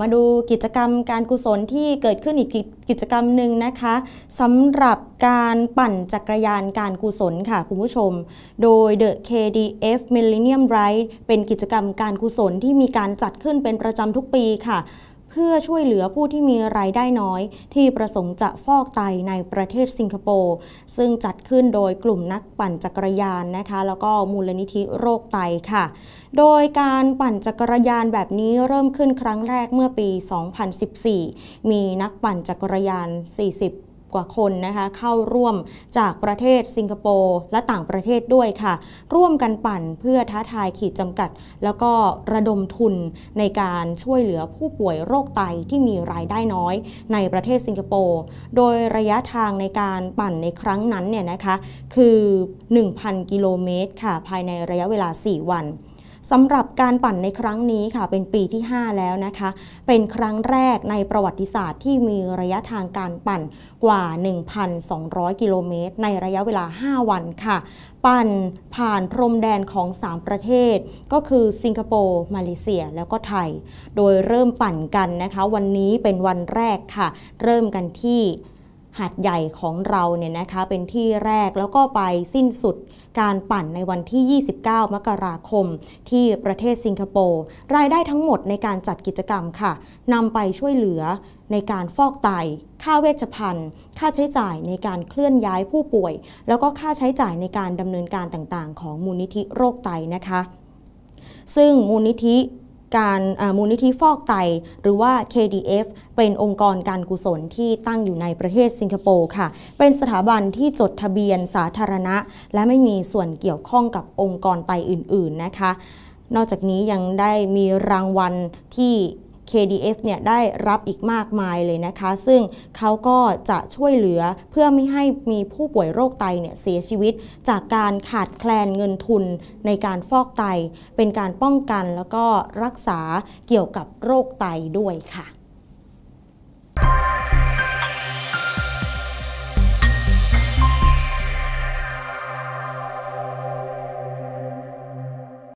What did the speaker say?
มาดูกิจกรรมการกุศลที่เกิดขึ้นอีกกิจกรรมหนึ่งนะคะสำหรับการปั่นจักรยานการกุศลค่ะคุณผู้ชม โดย The KDF Millennium Ride เป็นกิจกรรมการกุศลที่มีการจัดขึ้นเป็นประจำทุกปีค่ะ เพื่อช่วยเหลือผู้ที่มีรายได้น้อย ที่ประสงค์จะฟอกไตในประเทศสิงคโปร์ซึ่งจัดขึ้นโดยกลุ่มนักปั่นจักรยานนะคะ แล้วก็มูลนิธิโรคไตค่ะ โดยการปั่นจักรยานแบบนี้เริ่มขึ้นครั้งแรกเมื่อปี 2014 มีนักปั่นจักรยาน 40 กว่าคนนะคะเข้าร่วมจากประเทศสิงคโปร์และต่างประเทศด้วยค่ะ ร่วมกันปั่นเพื่อท้าทายขีดจำกัด แล้วก็ระดมทุนในการช่วยเหลือผู้ป่วยโรคไตที่มีรายได้น้อย ในประเทศสิงคโปร์โดยระยะทางในการปั่นในครั้งนั้นเนี่ยนะคะคือ 1,000 กิโลเมตรค่ะภายในระยะเวลา 4 วัน สำหรับการปั่นในครั้งนี้ค่ะเป็นปีที่ 5 แล้วนะคะ เป็นครั้งแรกในประวัติศาสตร์ที่มีระยะทางการปั่นกว่า 1,200 กิโลเมตร ในระยะเวลา 5 วันค่ะ ปั่นผ่านพรมแดนของ 3 ประเทศ ก็คือสิงคโปร์มาเลเซีย แล้วก็ไทย โดยเริ่มปั่นกันนะคะ วันนี้เป็นวันแรกค่ะ เริ่มกันที่ หาดใหญ่ของเราเนี่ยนะคะเป็นที่แรกแล้วก็ไปสิ้นสุดการปั่นในวันที่ 29 มกราคม ที่ประเทศสิงคโปร์ รายได้ทั้งหมดในการจัดกิจกรรมค่ะนำไปช่วยเหลือในการฟอกไต ค่าเวชภัณฑ์ ค่าใช้จ่ายในการเคลื่อนย้ายผู้ป่วย แล้วก็ค่าใช้จ่ายในการดำเนินการต่างๆ ของมูลนิธิโรคไตนะคะซึ่งมูลนิธิ การมูลนิธิฟอกไต หรือว่า KDF เป็นองค์กรการกุศลที่ตั้งอยู่ในประเทศสิงคโปร์ค่ะ เป็นสถาบันที่จดทะเบียนสาธารณะ และไม่มีส่วนเกี่ยวข้องกับองค์กรไตอื่น ๆ นะคะ นอกจากนี้ยังได้มีรางวัลที่ KDF เนี่ยได้รับอีกมากมายเลยนะคะ ซึ่งเขาก็จะช่วยเหลือเพื่อไม่ให้มีผู้ป่วยโรคไตเนี่ยเสียชีวิต จากการขาดแคลนเงินทุนในการฟอกไต เป็นการป้องกันแล้วก็รักษาเกี่ยวกับโรคไตด้วยค่ะ